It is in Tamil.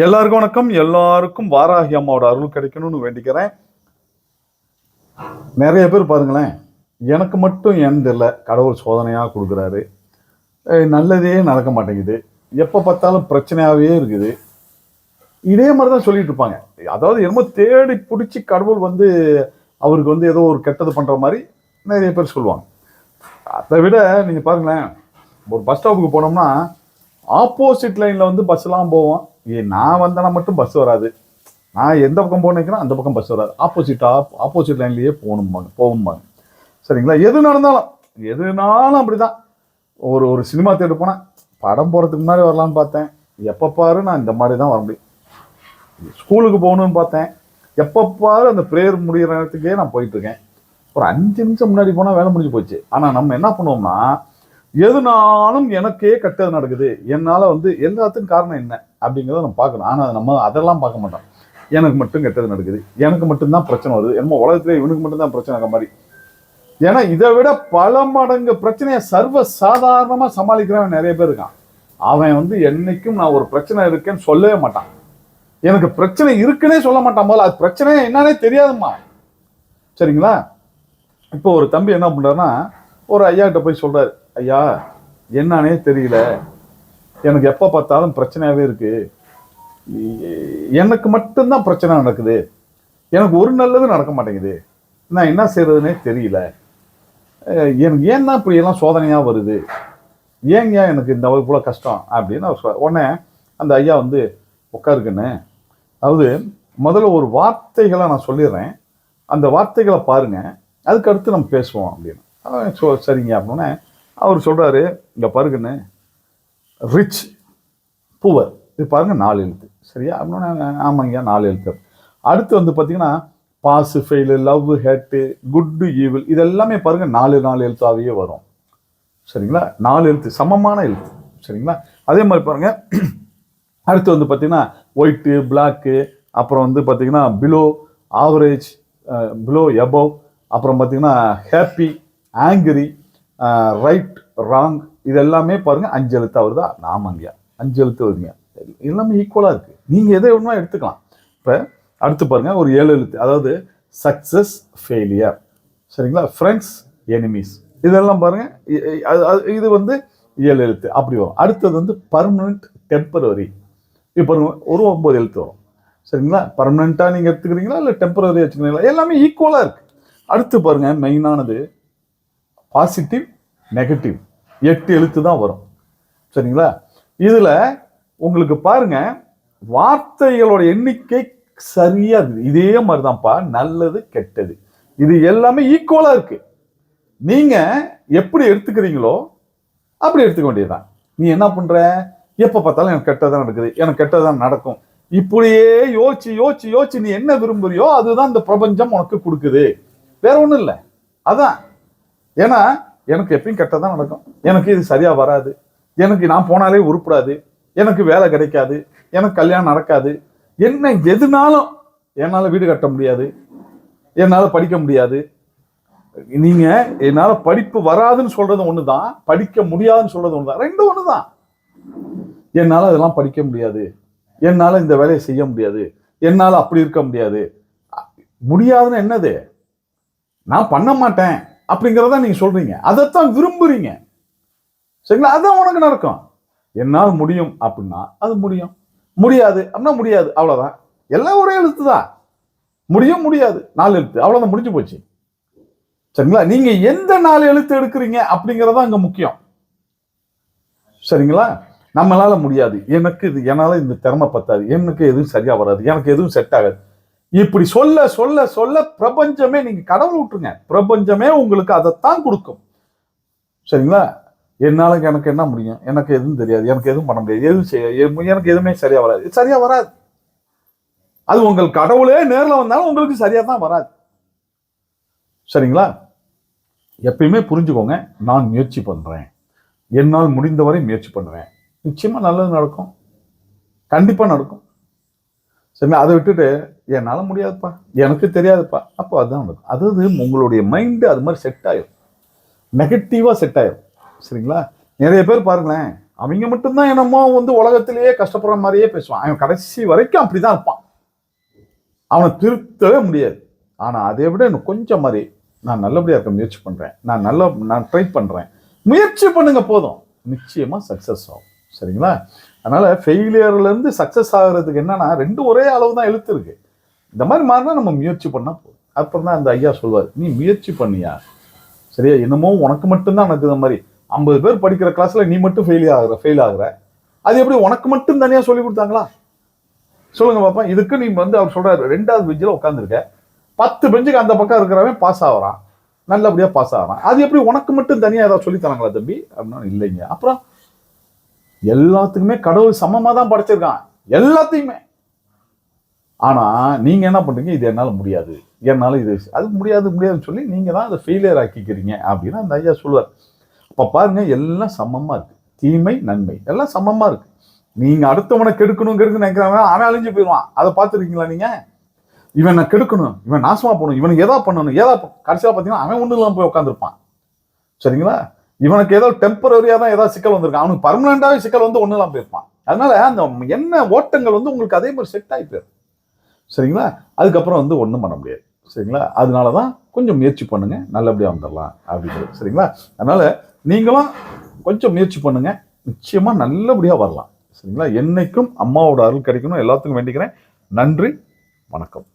எல்லாருக்கும் வணக்கம். எல்லாருக்கும் வாராகி அம்மாவோட அருள் கிடைக்கணும்னு வேண்டிக்கிறேன். நிறைய பேர் பாருங்களேன் எனக்கு மட்டும் ஏன்னு தெரில கடவுள் சோதனையாக கொடுக்குறாரு. நல்லதே நடக்க மாட்டேங்குது. எப்போ பார்த்தாலும் பிரச்சனையாகவே இருக்குது. இதே மாதிரி தான் சொல்லிட்டு இருப்பாங்க. அதாவது என்னமோ தேடி பிடிச்சி கடவுள் வந்து அவருக்கு வந்து ஏதோ ஒரு கெட்டது பண்ணுற மாதிரி நிறைய பேர் சொல்லுவாங்க. அதை விட நீங்கள் பாருங்களேன் ஒரு பஸ் ஸ்டாப்புக்கு போனோம்னா ஆப்போசிட் லைனில் வந்து பஸ்லாம் போவோம். ஏ நான் வந்தேன்னா மட்டும் பஸ் வராது. நான் எந்த பக்கம் போனேன்னா அந்த பக்கம் பஸ் வராது. ஆப்போசிட் ஆப்போசிட் லைன்லேயே போகணும்பாங்க போகும்பாங்க சரிங்களா? எது நடந்தாலும் எதுனாலும் அப்படிதான். ஒரு ஒரு சினிமா தேட்டர் போனேன் படம் போகிறதுக்கு முன்னாடி வரலான்னு பார்த்தேன். எப்போ பாரு நான் இந்த மாதிரி தான் வர முடியும். ஸ்கூலுக்கு போகணும்னு பார்த்தேன். எப்போ பாரு அந்த ப்ரேயர் முடிகிற நேரத்துக்கே நான் போயிட்டுருக்கேன். ஒரு அஞ்சு நிமிஷம் முன்னாடி போனால் வேலை முடிஞ்சு போச்சு. ஆனால் நம்ம என்ன பண்ணுவோம்னா எதுனாலும் எனக்கே கெட்டது நடக்குது. என்னால் வந்து எல்லாத்துக்கும் காரணம் என்ன? அப்படிங்கிறத நம்ம பார்க்கணும். ஆனால் நம்ம அதெல்லாம் பார்க்க மாட்டோம். எனக்கு மட்டும் கெட்டது நடக்குது. எனக்கு மட்டும்தான் பிரச்சனை வருது. என்னமோ உலகத்திலே இவனுக்கு மட்டும்தான் பிரச்சனை இருக்க மாதிரி. ஏன்னா இதை விட பல மடங்கு பிரச்சனையை சர்வ சாதாரணமாக சமாளிக்கிறவன் நிறைய பேர் இருக்கான். அவன் வந்து என்னைக்கும் நான் ஒரு பிரச்சனை இருக்கேன்னு சொல்லவே மாட்டான். எனக்கு பிரச்சனை இருக்குன்னே சொல்ல மாட்டான் முதல்ல. அது பிரச்சனை என்னன்னே தெரியாதும்மா. சரிங்களா? இப்போ ஒரு தம்பி என்ன பண்ணுறாருன்னா ஒரு ஐயா கிட்ட போய் சொல்றாரு ஐயா என்னன்னே தெரியல. எனக்கு எப்போ பார்த்தாலும் பிரச்சனையாகவே இருக்குது எனக்கு மட்டும்தான் பிரச்சனை நடக்குது. எனக்கு ஒரு நல்லது நடக்க மாட்டேங்குது. நான் என்ன செய்கிறதுனே தெரியல. எனக்கு ஏன் தான் இப்படி எல்லாம் சோதனையாக வருது? ஏங்க எனக்கு இந்த இவ்வளோ கஷ்டம்? அப்படின்னு அவர் உடனே அந்த ஐயா வந்து உட்காருக்குன்னு அதாவது முதல்ல ஒரு வார்த்தைகளை நான் சொல்லிடுறேன். அந்த வார்த்தைகளை பாருங்கள் அதுக்கடுத்து நம்ம பேசுவோம் அப்படின்னு. சரிங்க அப்படின்னே. அவர் சொல்கிறாரு இங்கே பாருங்கன்னு ரிச் புவர் இது பாருங்கள் நாலு எழுத்து. சரியா? அப்படின்னா ஆமாங்கய்யா நாலு எழுத்து. அடுத்து வந்து பார்த்தீங்கன்னா pass fail love hate good evil இது எல்லாமே நாலு நாலு எழுத்தாகவே வரும். சரிங்களா? நாலு எழுத்து சமமான எழுத்து. சரிங்களா? அதே மாதிரி பாருங்கள் அடுத்து வந்து பார்த்தீங்கன்னா ஒயிட்டு பிளாக்கு அப்புறம் வந்து பார்த்தீங்கன்னா பிலோ ஆவரேஜ் பிலோ எபவ் அப்புறம் பார்த்தீங்கன்னா ஹாப்பி ஆங்கிரி ரைட் ராங் இது எல்லாமே பாருங்க அஞ்சு எழுத்தா வருதா நாமங்கயா அஞ்சு எழுத்து வருதுங்க எல்லாமே ஈக்குவலாக இருக்கு. நீங்கள் எதை வேணுமா எடுத்துக்கலாம். இப்போ அடுத்து பாருங்க ஒரு ஏழு எழுத்து அதாவது சக்சஸ் ஃபெயிலியர் சரிங்களா? ஃப்ரெண்ட்ஸ் எனிமீஸ் இதெல்லாம் பாருங்க அது- அது- இது வந்து ஏழு எழுத்து அப்படி வரும். அடுத்தது வந்து பர்மனண்ட் டெம்பரவரி இப்போ ஒரு ஒம்பது எழுத்து வரும். சரிங்களா? பர்மனெண்ட்டாக நீங்கள் எடுத்துக்கிறீங்களா? இல்லை டெம்பரவரி வச்சுக்கிறீங்களா? எல்லாமே ஈக்குவலாக இருக்குது அடுத்து பாருங்கள் மெயினானது பாசிட்டிவ் நெகட்டிவ் எட்டு எழுத்து தான் வரும். சரிங்களா? இதில் உங்களுக்கு பாருங்க வார்த்தைகளோட எண்ணிக்கை சரியா இருக்குது. இதே மாதிரிதான்ப்பா நல்லது கெட்டது. இது எல்லாமே ஈக்குவலாக இருக்கு. நீங்க எப்படி எடுத்துக்கிறீங்களோ அப்படி எடுத்துக்க வேண்டியதுதான். நீ என்ன பண்ற? எப்போ பார்த்தாலும் எனக்கு கெட்டதான் நடக்குது. எனக்கு கெட்டதான் நடக்கும். இப்படியே யோசிச்சு யோசிச்சு யோசிச்சு நீ என்ன விரும்புறியோ அதுதான் இந்த பிரபஞ்சம் உனக்கு கொடுக்குது. வேற ஒன்றும் இல்லை. அதான். ஏன்னா எனக்கு எப்பயும் கெட்டதான் நடக்கும். எனக்கு இது சரியாக வராது. எனக்கு நான் போனாலே உருப்படாது. எனக்கு வேலை கிடைக்காது. எனக்கு கல்யாணம் நடக்காது. என்ன எதுனாலும் என்னால் வீடு கட்ட முடியாது. என்னால் படிக்க முடியாது. நீங்க என்னால படிப்பு வராதுன்னு சொல்றது ஒண்ணுதான். படிக்க முடியாதுன்னு சொல்றது ஒண்ணுதான். ரெண்டும் ஒண்ணுதான். என்னால அதெல்லாம் படிக்க முடியாது. என்னால இந்த வேலையை செய்ய முடியாது. என்னால அப்படி இருக்க முடியாது. முடியாதுன்னு என்னது? நான் பண்ண மாட்டேன். அப்படிங்கிறத நீங்க சொல்றீங்க. அதைத்தான் விரும்புறீங்க. சரிங்களா? அதான் உனக்கு நடக்கும் என்னால் முடியும் அப்படின்னா அது முடியும். முடியாது அப்படின்னா முடியாது. அவ்வளோதான் எல்லாம் ஒரே எழுத்து தான் முடியும் முடியாது. நாலு எழுத்து. அவ்வளோதான் முடிஞ்சு போச்சு. சரிங்களா? நீங்க எந்த நாலு எழுத்து எடுக்கிறீங்க அப்படிங்கறதா அங்க முக்கியம். சரிங்களா? நம்மளால முடியாது. எனக்கு இது என்னால் இந்த திறமை பத்தாது. எனக்கு எதுவும் சரியா வராது. எனக்கு எதுவும் செட் ஆகாது. இப்படி சொல்ல சொல்ல சொல்ல பிரபஞ்சமே நீங்க கடவுள் விட்டுருங்க. பிரபஞ்சமே உங்களுக்கு அதைத்தான் கொடுக்கும். சரிங்களா? என்னால எனக்கு என்ன முடியும்? எனக்கு எதுவும் தெரியாது. எனக்கு எதுவும் பண்ண முடியாது. எதுவும் செய்ய எ- எனக்கு எதுவுமே சரியா வராது. சரியா வராது. அது உங்கள் கடவுளே நேரில் வந்தாலும் உங்களுக்கு சரியா தான் வராது. சரிங்களா? எப்பயுமே புரிஞ்சுக்கோங்க. நான் முயற்சி பண்றேன். என்னால் முடிந்தவரை முயற்சி பண்ணுவேன் நிச்சயமா நல்லது நடக்கும். கண்டிப்பா நடக்கும். சரி அதை விட்டுட்டு என்னால் முடியாதுப்பா. எனக்கு தெரியாதுப்பா. அப்போ அதுதான் நடக்கும். அதாவது உங்களுடைய மைண்டு அது மாதிரி செட் ஆகிடும் நெகட்டிவாக செட் ஆயிடும் சரிங்களா? நிறைய பேர் பாருங்களேன் அவங்க மட்டும்தான் என்னமோ வந்து உலகத்திலேயே கஷ்டப்படுற மாதிரியே பேசுவான். அவன் கடைசி வரைக்கும் அப்படிதான் இருப்பான். அவனை திருத்தவே முடியாது. ஆனால் அதை விட எனக்கு கொஞ்சம் மாதிரி நான் நல்லபடியாக இருக்க முயற்சி பண்ணுறேன் நான் நல்ல நான் ட்ரை பண்ணுறேன் முயற்சி பண்ணுங்க போதும். நிச்சயமாக சக்ஸஸ் ஆகும். சரிங்களா? அதனால் ஃபெயிலியர்லேருந்து சக்ஸஸ் ஆகிறதுக்கு என்னென்னா ரெண்டு ஒரே அளவு தான் எழுத்து இருக்குது இந்த மாதிரி மாறினா நம்ம முயற்சி பண்ணால் போதும். அப்புறம் தான் அந்த ஐயா சொல்வார் நீ முயற்சி பண்ணியா? சரியா? என்னமோ உனக்கு மட்டும்தான் இந்த மாதிரி. ஐம்பது பேர் படிக்கிற கிளாஸில் நீ மட்டும் ஃபெயில் ஆகுற ஃபெயில் ஆகுற. அது எப்படி உனக்கு மட்டும் தனியாக சொல்லி கொடுத்தாங்களா? சொல்லுங்க பாப்பா. இதுக்கு நீ வந்து அவர் சொல்கிறார் ரெண்டாவது பெஞ்சில் உட்காந்துருக்க பத்து பெஞ்சுக்கு அந்த பக்கம் இருக்கிறவன் பாஸ் ஆகுறான். நல்லபடியாக பாஸ் ஆகிறான். அது எப்படி உனக்கு மட்டும் தனியாக ஏதாவது சொல்லி தராங்களா தம்பி? அப்படின்னா இல்லைங்க. அப்புறம் எல்லாத்துக்குமே கடவுள் சமமாக தான் படைச்சிருக்கான். எல்லாத்தையுமே. ஆனால் நீங்கள் என்ன பண்ணுறீங்க இது என்னால் முடியாது. என்னால் இது அது முடியாது முடியாதுன்னு சொல்லி நீங்கள் தான் அதை ஃபெயிலியர் ஆக்கிக்கிறீங்க அப்படின்னு அந்த ஐயா சொல்லுவார். அப்போ பாருங்கள் எல்லாம் சமமாக இருக்குது தீமை நன்மை. எல்லாம் சமமாக இருக்குது நீங்கள் அடுத்தவனை கெடுக்கணும் கெடுக்கணும் அவன் அழிஞ்சு போயிடுவான். அதை பார்த்துருக்கீங்களா நீங்கள் இவன் நான் கெடுக்கணும். இவன் நாசமாக போகணும். இவனுக்கு எதா பண்ணணும்? ஏதா கடைசியாக பார்த்தீங்கன்னா அவன் ஒன்றும் போய் உட்காந்துருப்பான் சரிங்களா? இவனுக்கு ஏதோ டெம்பரரியா தான் ஏதாவது சிக்கல் வந்திருக்கு. அவனுக்கு பர்மனண்டாவே சிக்கல் வந்து ஒன்றும் இல்லாம போயிருப்பான். அதனால அந்த என்ன ஓட்டங்கள் வந்து உங்களுக்கு அதே மாதிரி செட் ஆகி போயிடும். சரிங்களா? அதுக்கப்புறம் வந்து ஒன்றும் பண்ண முடியாது. சரிங்களா? அதனால தான் கொஞ்சம் முயற்சி பண்ணுங்க. நல்லபடியாக வந்துடலாம் அப்படிங்கிறது. சரிங்களா? அதனால நீங்களும் கொஞ்சம் முயற்சி பண்ணுங்க. நிச்சயமா நல்லபடியாக வரலாம். சரிங்களா? என்னைக்கும் அம்மாவோட அருள் கிடைக்கணும். எல்லாத்துக்கும் வேண்டிக்கிறேன். நன்றி. வணக்கம்.